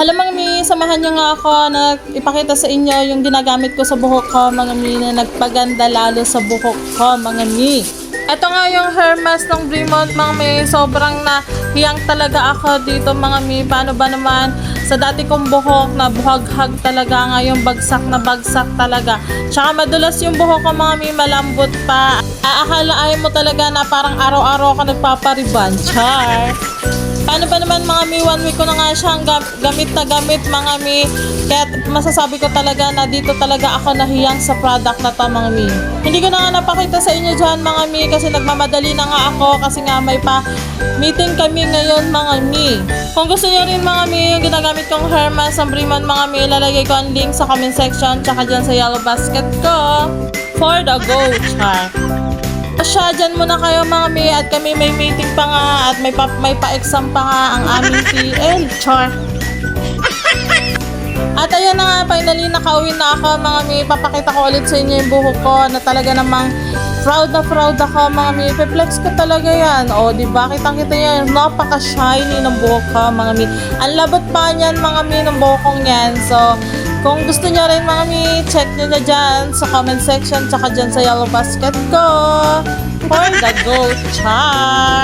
Hello mga mi, samahan niyo nga ako na ipakita sa inyo yung ginagamit ko sa buhok ko mga mi na nagpaganda lalo sa buhok ko mga mi. Ito nga yung hair mask ng Bremont mga mi, sobrang nahiyang talaga ako dito mga mi. Paano ba naman sa dati kong buhok na buhaghag talaga ngayon bagsak na bagsak talaga. Tsaka madulas yung buhok ko mga mi, malambot pa. Aakalain mo talaga na parang araw-araw ako nagpapariban. Char! Paano ba naman mga mi, one week ko na nga siyang gam- gamit na gamit mga mi. Kaya masasabi ko talaga na dito talaga ako nahiyang sa product na to mga mi. Hindi ko na nga napakita sa inyo dyan mga mi kasi nagmamadali na nga ako kasi nga may pa meeting kami ngayon mga mi. Kung gusto niyo rin mga mi, yung ginagamit kong hair mask ng mga mi, ilalagay ko ang link sa comment section tsaka dyan sa yellow basket ko. For the go, char. Siya, dyan muna kayo mga mi at kami may meeting pa nga at may pa, may pa-exam pa nga ang aming TL. Char. At ayan na nga, finally nakauwi na ako mga mi. Papakita ko ulit sa inyo yung buhok ko na talaga namang proud na proud ako mga mi. Pe-flex ko talaga yan. O, di ba? Kitang-kita yan. Napaka-shiny ng buhok ko mga mi. Ang labot pa niyan mga mi ng buhok kong yan. So, kung gusto niyo rin mga mi, check nyo na dyan sa comment section tsaka dyan sa yellow basket ko. For the go char!